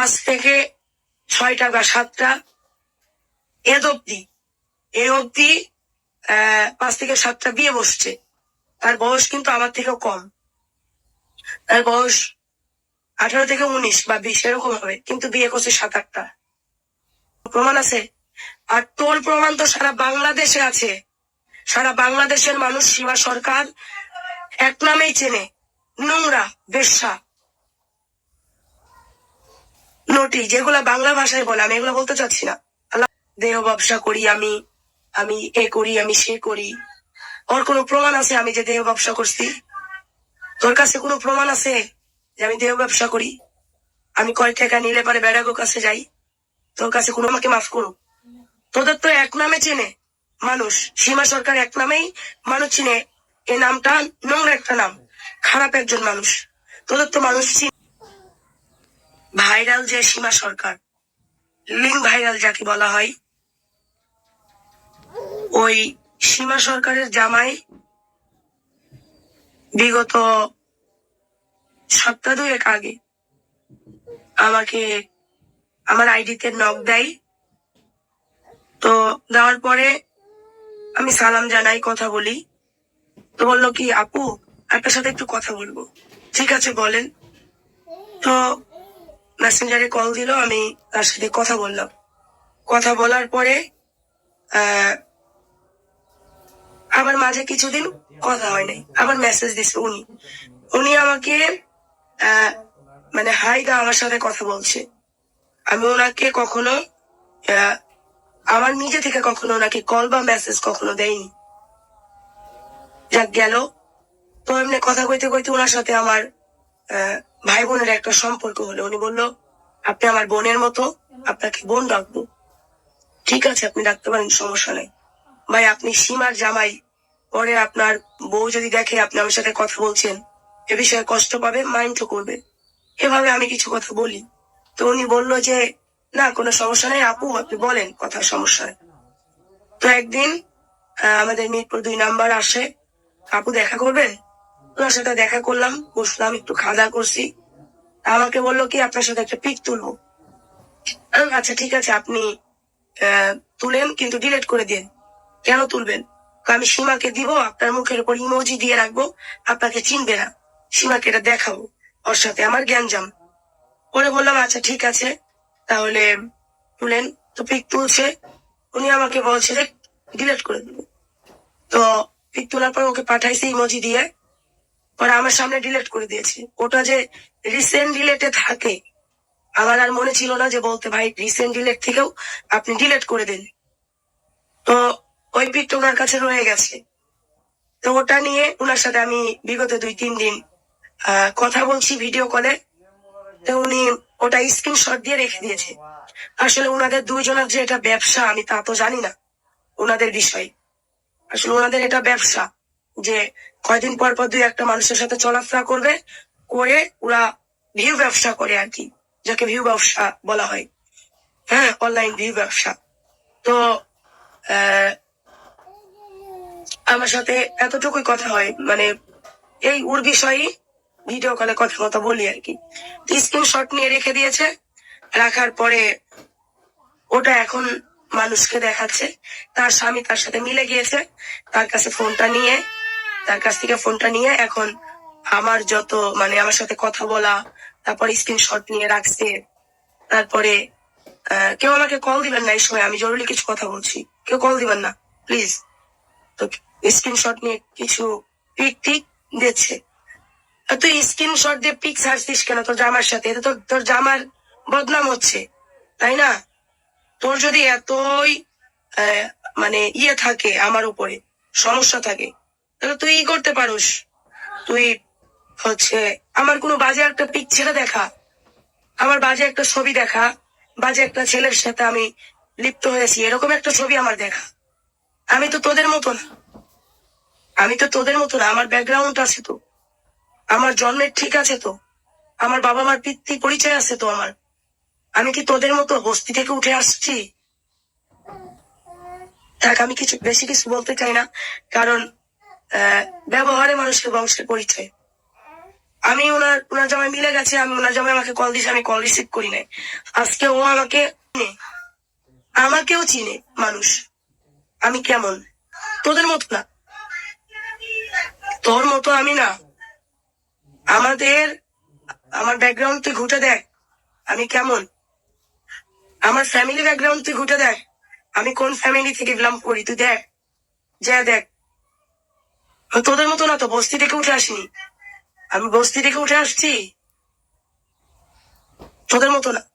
পাঁচ থেকে ছয়টা বা সাতটা এদ অব্দি এ অব্দি পাঁচ থেকে সাতটা বিয়ে বসছে। তার বয়স কিন্তু আমার থেকেও কম। তার বয়স আঠারো থেকে উনিশ বা বিশ, এরকম হবে, কিন্তু বিয়ে করছে সাত, আটটা। প্রমাণ আছে? আর তোর প্রমাণ তো সারা বাংলাদেশে আছে। সারা বাংলাদেশের মানুষ সীমা সরকার এক নামেই চেনে, নোংরা, বেশ্যা। নটি যেগুলা বাংলা ভাষায় বলে, আমি এগুলো বলতে চাচ্ছি না। আল্লাহ, দেহ ব্যবসা করি আমি আমি এ করি, আমি সে করি। ওর কোনো প্রমাণ আছে আমি যে দেহ ব্যবসা করছি? তোর কাছে কোনো প্রমাণ আছে যে আমি দেহ ব্যবসা করি? আমি কয় টাকা নিলে পরে বেড়াগো কাছে যাই? তোর কাছে কোনো আমাকে মাফ করুক। তোদের তো এক নামে চেনে মানুষ। সীমা সরকার এক নামেই মানুষ চিনে। এই নামটা নোংরা একটা নাম। খারাপ একজন মানুষ। তোদের তো মানুষ চিনে। ভাইরাল যে সীমা সরকার লিঙ্ক ভাইরাল যাকে বলা হয়, ওই সীমা সরকারের জামাই বিগত সপ্তাহ দুয়েক আগে আমাকে আমার আইডিতে নক দেয়। তো দেওয়ার পরে আমি সালাম জানাই, কথা বলি। তো বলল কি, আপু, আপনার সাথে একটু কথা বলব। ঠিক আছে, বলেন। তো মেসেঞ্জারে কল দিল, আমি তার সাথে কথা বললাম। কথা বলার পরে আবার মাঝে কিছুদিন কথা হয় নাই। আবার মেসেজ দিছে উনি। উনি আমাকে মানে হাই দা আমার সাথে কথা বলছে। আমি ওনাকে কখনো আমার নিজে থেকে কখনো ওনাকে কল বা মেসেজ কখনো দেয়নি যাক গেল। তো এমনি কথা কইতে কইতে ওনার সাথে আমার ভাই বোনের একটা সম্পর্ক হলো। উনি বলল, আপনি আমার বোনের মতো, আপনাকে বোন ডাকবো। ঠিক আছে, আপনি ডাকতে পারেন, সমস্যা নেই। ভাই, আপনি সীমার জামাই। পরে আপনার বউ যদি দেখে আপনি আমার সাথে কথা বলছেন, এ বিষয়ে কষ্ট পাবে মাইন্ড করবে। এভাবে আমি কিছু কথা বলি। তো উনি বলল যে, না, কোনো সমস্যা নেই, আপু, আপনি বলেন, কথা সমস্যা নেই। তো একদিন আমাদের মিরপুর দুই নাম্বার আসে, আপু, দেখা করবেন? ওনার সাথে দেখা করলাম, বসলাম, একটু খাওয়া করছি। আমাকে বলল কি, আপনার সাথে একটা পিক তুলবো। আচ্ছা ঠিক আছে, আপনি তুলেন, কিন্তু ডিলেট করে দিন। কেন তুলবেন? আমি সীমাকে দিব, আপনার মুখের উপর ইমোজি দিয়ে রাখব, আপনাকে চিনবে না। সীমাকে এটা দেখাবো, ওর সাথে আমার জ্ঞানজাম পরে বললাম আচ্ছা ঠিক আছে, তাহলে তুলেন। তো পিক তুলছে। উনি আমাকে বলছে ডিলিট করে দেবো। তো পিক তোলার পর ওকে পাঠাইছে ইমোজি দিয়ে। পরে আমার সামনে ডিলেট করে দিয়েছে। ওটা যে রিসেন্ট ডিলেটে থাকে, আমার আর মনে ছিল না যে বলতে ভাই রিসেন্ট ডিলেট থেকেও আপনি ডিলেট করে দিন। তো ওই পিকটা ওনার কাছে রয়ে গেছে। তো ওটা নিয়ে ওনার সাথে আমি বিগত দুই তিন দিন কথা বলছি ভিডিও কলে তো উনি ওটা স্ক্রিনশট দিয়ে রেখে দিয়েছে। আসলে ওনাদের দুইজনের যে এটা ব্যবসা, আমি তা তো জানি না, ওনাদের বিষয়। আসলে ওনাদের এটা ব্যবসা। যে কয়দিন পর পর দুই একটা মানুষের সাথে চলাফেরা করবে, করে ওরা ভিউ ব্যবসা করে আর কি, যাকে ভিউ ব্যবসা বলা হয়। হ্যাঁ অনলাইন ভিউ ব্যবসা। তো আমার সাথে এতটুকুই কথা হয় মানে এই ওর বিষয়ে ভিডিও কলে কথা কথা বলি আর কি। স্ক্রিনশট নিয়ে রেখে দিয়েছে, রাখার পরে ওটা এখন মানুষকে দেখাচ্ছে। তার স্বামী তার সাথে মিলে গিয়েছে, তার কাছে ফোনটা নিয়ে তার কাছ থেকে ফোনটা নিয়ে এখন আমার যত মানে আমার সাথে কথা বলা, তারপর স্ক্রিনশট নিয়ে রাখছে, তারপরে কেউ আমাকে কল দিবেন না এই সময়, আমি জরুরি কিছু কথা বলছি। কেউ কল দিবেন না প্লিজ তো স্ক্রিনশট নিয়ে কিছু পিক টিক দিচ্ছে। তুই স্ক্রিনশট দিয়ে পিক ছাড়ছিস কেন তোর জামার সাথে? এটা তো তোর জামার বদনাম হচ্ছে, তাই না? তোর যদি এতই মানে ইয়ে থাকে আমার উপরে, সমস্যা থাকে তুই ই করতে পারোস। তুই হচ্ছে আমার কোনো বাজে একটা পিক ছেড়ে দেখা, আমার বাজে একটা ছবি দেখা, বাজে একটা ছেলের সাথে আমি লিপ্ত হয়েছি, এরকম একটা ছবি আমার দেখা। আমি তো তোদের মতো না আমি তো তোদের মতো না আমার ব্যাকগ্রাউন্ড আছে তো। আমার জন্মের ঠিক আছে তো। আমার বাবা মার পিতৃ পরিচয় আছে তো আমার। আমি কি তোদের মতো বস্তি থেকে উঠে আসছি? থাক আমি কিছু বেশি কিছু বলতে চাই না, কারণ ব্যবহারে মানুষের বংশের পরিচয়। আমি ওনার ওনার জামাই মিলে গেছে, আমি ওনার জামাই আমাকে কল দিয়েছে, আমি কল রিসিভ করি নাই। আজকে ও আমাকে। আমাকেও চিনে মানুষ। আমি কেমন? তোদের মতো না। তোর মতো আমি না। আমাদের, আমার ব্যাকগ্রাউন্ড তুই ঘুটে দেখ। আমি কেমন? আমার ফ্যামিলি ব্যাকগ্রাউন্ড তুই ঘুটে দেখ। আমি কোন ফ্যামিলি থেকে বিলং করি? তুই দেখ। যা দেখ। তোদের মতো না তো বস্তি থেকে উঠে আসিনি। আমি বস্তি থেকে উঠে আসছি। তোদের মতো না।